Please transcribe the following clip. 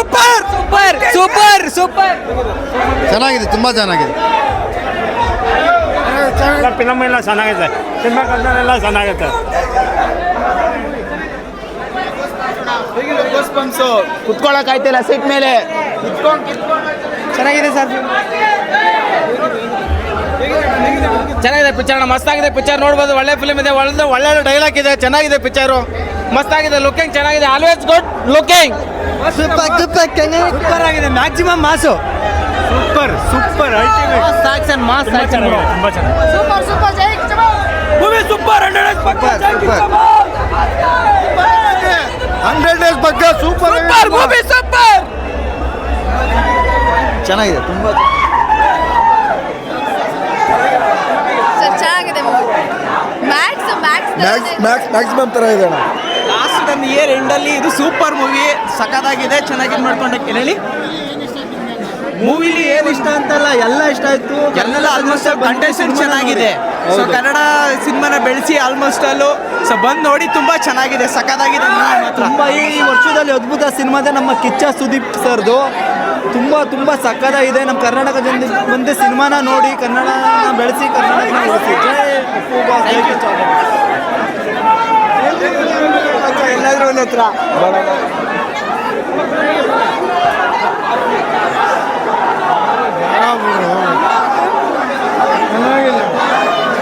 Super! Super! Super! Super! ಚೆನ್ನಾಗಿದೆ ತುಂಬ ಚೆನ್ನಾಗಿದೆ. ಫಿಲಮ್ ಎಲ್ಲ ಚೆನ್ನಾಗಿದೆ. ಸಿನಿಮಾ ಎಲ್ಲ ಚೆನ್ನಾಗೈತೆ. ಕುತ್ಕೊಳಕ್ ಆಯ್ತಿಲ್ಲ ಸೀಟ್ ಮೇಲೆ ಚೆನ್ನಾಗಿದೆ ಸರ್. ಚೆನ್ನಾಗಿದೆ ಪಿಕ್ಚರ್ ಮಸ್ತಾಗಿದೆ ಪಿಕ್ಚರ್ ನೋಡ್ಬೋದು ಒಳ್ಳೆ ಫಿಲ್ಮ್ ಇದೆ ಒಳ್ಳೆ ಒಳ್ಳೆ ಡೈಲಾಗ್ ಇದೆ ಚೆನ್ನಾಗಿದೆ ಪಿಕ್ಚರು ಮಸ್ತಾಗಿದೆ ಲುಕಿಂಗ್ ಚೆನ್ನಾಗಿದೆ always good looking super super super ಆಗಿದೆ maximum mass super super ultimate ಮಸ್ತ್ ಮಾಸ್ ಆಕ್ಷನ್ ತುಂಬ ಚೆನ್ನಾಗಿದೆ ಸೂಪರ್ ಸೂಪರ್ ಜೈ movie super hundred hundred days ಬಗ್ಗೆ ಸೂಪರ್ ಸೂಪರ್ ಮೂವಿ ಸೂಪರ್ ಚೆನ್ನಾಗಿದೆ ತುಂಬ ಸರ್ ಚೆನ್ನಾಗಿದೆ ಮ್ಯಾಕ್ಸ್ ಮ್ಯಾಕ್ಸ್ ಮ್ಯಾಕ್ಸ್ ಮ್ಯಾಕ್ಸಿಮಮ್ ತರ ಇದೆ ಅಣ್ಣ. ಲಾಸ್ಟ್ ಒನ್ ಇಯರ್ ಎಂಡಲ್ಲಿ ಇದು ಸೂಪರ್ ಮೂವಿ. ಸಖತ್ತಾಗಿದೆ ಚೆನ್ನಾಗಿ ಮಾಡ್ಕೊಂಡಕ್ಕೆ. ಹೇಳಿ. ಮೂವಿಲಿ ಏನು ಇಷ್ಟ ಅಂತಲ್ಲ ಎಲ್ಲ ಇಷ್ಟ ಆಯ್ತು. ಎಲ್ಲ ಆಲ್ಮೋಸ್ಟ್ ಕಂಟೆಸ್ಟೆಂಟ್ ಚೆನ್ನಾಗಿದೆ. ಸೊ ಕನ್ನಡ ಸಿನಿಮಾನ ಬೆಳೆಸಿ ಆಲ್ಮೋಸ್ಟ್ ಅಲ್ಲೂ. ಸೊ ಬಂದು ನೋಡಿ ತುಂಬಾ ಚೆನ್ನಾಗಿದೆ ಸಖತ್ತಾಗಿದೆ ತುಂಬ ಈ ವರ್ಷದಲ್ಲಿ ಅದ್ಭುತ ಸಿನಿಮಾದ ನಮ್ಮ ಕಿಚ್ಚ ಸುದೀಪ್ ಸರ್ದು. ತುಂಬ ತುಂಬ ಸಕ್ಕತ್ತಾಗಿದೆ ನಮ್ಮ ಕರ್ನಾಟಕ ಜನ ಮುಂದೆ ಸಿನಿಮಾನ ನೋಡಿ ಕನ್ನಡನ ಬೆಳೆಸಿ ಕರ್ನಾಟಕನ இருபத்தி